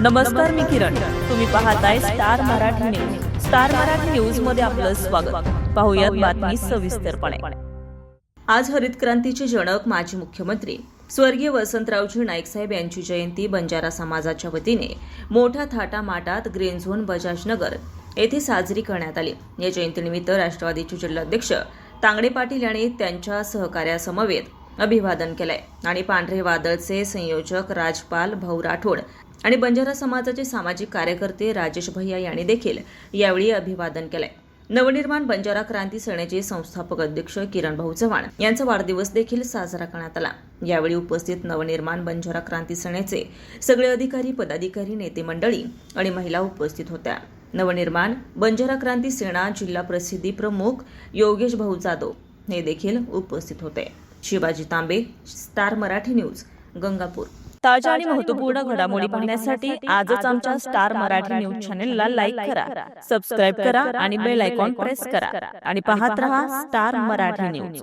नमस्कार मी किरण. तुम्ही पाहताय star Marathi news. Star Marathi न्यूजमध्ये आपलं स्वागत. पाहुयात बातमी सविस्तरपणे. आज हरित क्रांतीचे जनक माजी मुख्यमंत्री. स्वर्गीय वसंतरावजी नाईक साहेब यांची जयंती बंजारा समाजाच्या वतीने. मोठ्या थाटामाटात ग्रीन झोन बजाजनगर येथे साजरी करण्यात आली. या जयंतीनिमित्त राष्ट्रवादीचे जिल्हाध्यक्ष तांगडे पाटील यांनी त्यांच्या सहकार्यासमवेत अभिवादन केलंय. आणि पांढरे वादळचे संयोजक राजपाल भाऊ राठोड आणि बंजारा समाजाचे सामाजिक कार्यकर्ते राजेश भैया यांनी देखील यावेळी अभिवादन केलंय. नवनिर्माण बंजारा क्रांती सेनेचे संस्थापक अध्यक्ष किरण भाऊ चव्हाण यांचा वाढदिवस देखील साजरा करण्यात आला. यावेळी उपस्थित नवनिर्माण बंजारा क्रांती सेनेचे सगळे अधिकारी पदाधिकारी नेते मंडळी आणि महिला उपस्थित होत्या. नवनिर्माण बंजारा क्रांती सेना जिल्हा प्रसिद्धी प्रमुख योगेश भाऊ जाधव हे देखील उपस्थित होते. Shivaji Tambe star Marathi news Gangapur. ताज्या आणि महत्त्वपूर्ण घडामोडी पाहण्यासाठी आजच आमच्या स्टार मराठी न्यूज चॅनेलला लाईक करा. सबस्क्राईब करा आणि बेल आयकॉन प्रेस करा आणि पाहत रहा स्टार मराठी न्यूज.